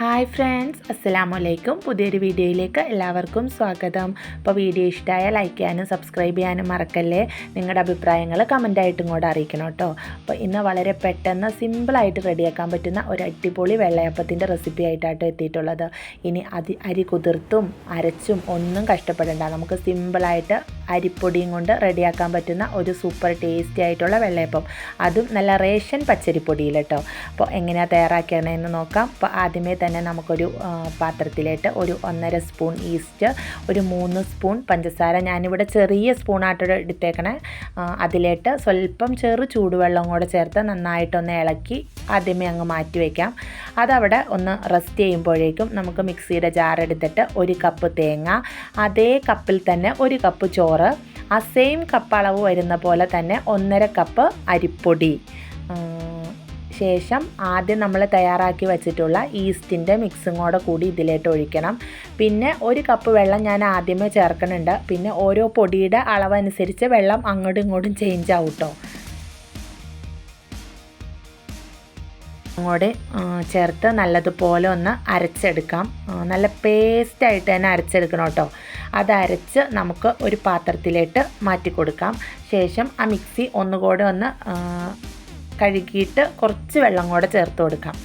Hi friends അസ്സലാമു അലൈക്കും പുതിയൊരു വീഡിയോയിലേക്ക് എല്ലാവർക്കും സ്വാഗതം. അപ്പോൾ വീഡിയോ ഇഷ്ടമായ ലൈക്ക് ചെയ്യാനും സബ്സ്ക്രൈബ് ചെയ്യാനും മറക്കല്ലേ? നിങ്ങളുടെ അഭിപ്രായങ്ങൾ കമന്റായിട്ടും കൂടെ അറിയിക്കണം കേട്ടോ. അപ്പോൾ ഇന്ന് വളരെ പെട്ടെന്ന് സിമ്പിളായിട്ട് റെഡിയാക്കാൻ പറ്റുന്ന ഒരു അടിപൊളി വെള്ളയപ്പത്തിന്റെ റെസിപ്പി ആയിട്ടാട്ടോ എത്തിയിട്ടുള്ളത്. ഇനി അതി അരി കുതിർത്തും അരച്ചും ഒന്നും കഷ്ടപ്പെടേണ്ട. നമുക്ക് സിമ്പിളായിട്ട് അരിപ്പൊടിയും കൊണ്ട് റെഡിയാക്കാൻ പറ്റുന്ന ഒരു സൂപ്പർ ടേസ്റ്റി ആയിട്ടുള്ള വെള്ളയപ്പം. അതും നല്ല റേഷൻ പച്ചരിപ്പൊടിയിൽ കേട്ടോ അപ്പോൾ എങ്ങനെയാണ് തയ്യാറാക്കണമെന്ന് നോക്കാം. അപ്പോൾ ആദ്യമേ തന്നെ നമുക്കൊരു പാത്രത്തിലേട്ട് ഒരു ഒന്നര സ്പൂൺ ഈസ്റ്റ് ഒരു മൂന്ന് സ്പൂൺ പഞ്ചസാര. ഞാനിവിടെ ചെറിയ സ്പൂണായിട്ട് എടുത്തേക്കണേ. അതിലേട്ട് സ്വല്പം ചെറു ചൂടുവെള്ളം കൂടെ ചേർത്ത് നന്നായിട്ടൊന്ന് ഇളക്കി ആദ്യമേ അങ്ങ് മാറ്റി വയ്ക്കാം അതവിടെ ഒന്ന് റെസ്റ്റ് ചെയ്യുമ്പോഴേക്കും നമുക്ക് മിക്സിയുടെ ജാറെടുത്തിട്ട് ഒരു കപ്പ് തേങ്ങ അതേ കപ്പിൽ തന്നെ ഒരു കപ്പ് ചോറ് ആ സെയിം കപ്പ് അളവ് വരുന്ന പോലെ തന്നെ ഒന്നര കപ്പ് അരിപ്പൊടി. ശേഷം ആദ്യം നമ്മൾ തയ്യാറാക്കി വെച്ചിട്ടുള്ള ഈസ്റ്റിന്റെ മിക്സും കൂടെ ഇതിലേക്ക് ഒഴിക്കണം. പിന്നെ ഒരു കപ്പ് വെള്ളം ഞാൻ ആദ്യമേ ചേർക്കുന്നുണ്ട് പിന്നെ ഓരോ പൊടിയുടെ അളവനുസരിച്ച് വെള്ളം അങ്ങോട്ടും ഇങ്ങോട്ടും ചേഞ്ച് ആവും കേട്ടോ അങ്ങോട്ട് ചേർത്ത് നല്ലതുപോലെ ഒന്ന് അരച്ചെടുക്കാം. നല്ല പേസ്റ്റായിട്ട് തന്നെ അരച്ചെടുക്കണം കേട്ടോ. അത് അരച്ച് നമുക്ക് ഒരു പാത്രത്തിലേക്ക് മാറ്റി കൊടുക്കാം. ശേഷം ആ മിക്സി ഒന്നുകൂടെ ഒന്ന് കഴുകിയിട്ട് കുറച്ച് വെള്ളം കൂടെ ചേർത്ത് കൊടുക്കാം.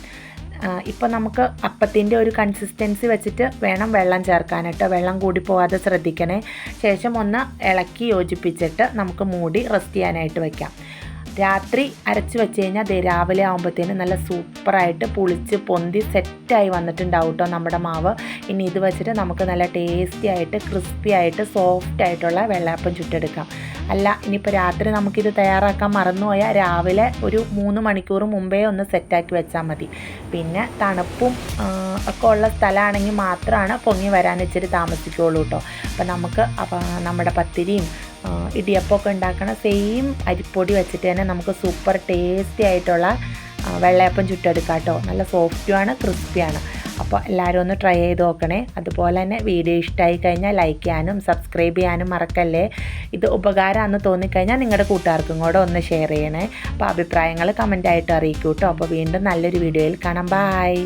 ഇപ്പോൾ നമുക്ക് അപ്പത്തിന്റെ ഒരു കൺസിസ്റ്റൻസി വെച്ചിട്ട് വേണം വെള്ളം ചേർക്കാനായിട്ട് വെള്ളം കൂടി പോവാതെ ശ്രദ്ധിക്കണേ. ശേഷം ഒന്ന് ഇളക്കി യോജിപ്പിച്ചിട്ട് നമുക്ക് മൂടി റെസ്റ്റ് ചെയ്യാനായിട്ട് വയ്ക്കാം രാത്രി അരച്ച് വെച്ച് കഴിഞ്ഞാൽ അതേ രാവിലെ ആകുമ്പോഴത്തേനും നല്ല സൂപ്പറായിട്ട് പുളിച്ച് പൊന്തി സെറ്റായി വന്നിട്ടുണ്ടാവും കേട്ടോ നമ്മുടെ മാവ്. ഇനി ഇത് വെച്ചിട്ട് നമുക്ക് നല്ല ടേസ്റ്റി ആയിട്ട് ക്രിസ്പി ആയിട്ട് സോഫ്റ്റ് ആയിട്ടുള്ള വെള്ളയപ്പം ചുട്ടെടുക്കാം. അല്ല ഇനിയിപ്പോൾ രാത്രി നമുക്കിത് തയ്യാറാക്കാൻ മറന്നുപോയാൽ രാവിലെ ഒരു മൂന്ന് മണിക്കൂർ മുമ്പേ ഒന്ന് സെറ്റാക്കി വെച്ചാൽ മതി. പിന്നെ തണുപ്പും ഒക്കെ ഉള്ള സ്ഥലമാണെങ്കിൽ മാത്രമാണ് പൊങ്ങി വരാൻ ഇച്ചിരി താമസിക്കുള്ളൂ കേട്ടോ അപ്പോൾ നമുക്ക് നമ്മുടെ പത്തിരിയും ഇടിയപ്പമൊക്കെ ഉണ്ടാക്കണ സെയിം അരിപ്പൊടി വെച്ചിട്ട് തന്നെ നമുക്ക് സൂപ്പർ ടേസ്റ്റി ആയിട്ടുള്ള വെള്ളയപ്പം ചുട്ടെടുക്കാം കേട്ടോ. നല്ല സോഫ്റ്റുമാണ് ക്രിസ്പിയാണ് അപ്പോൾ എല്ലാവരും ഒന്ന് ട്രൈ ചെയ്ത് നോക്കണേ. അതുപോലെ തന്നെ വീഡിയോ ഇഷ്ടമായി കഴിഞ്ഞാൽ ലൈക്ക് ചെയ്യാനും സബ്സ്ക്രൈബ് ചെയ്യാനും മറക്കല്ലേ. ഇത് ഉപകാരമാണെന്ന് തോന്നിക്കഴിഞ്ഞാൽ നിങ്ങളുടെ കൂട്ടുകാർക്കും കൂടെ ഒന്ന് ഷെയർ ചെയ്യണേ. അപ്പോൾ അഭിപ്രായങ്ങൾ കമന്റായിട്ട് അറിയിക്കൂ കേട്ടോ. അപ്പോൾ വീണ്ടും നല്ലൊരു വീഡിയോയിൽ കാണാം. ബായ്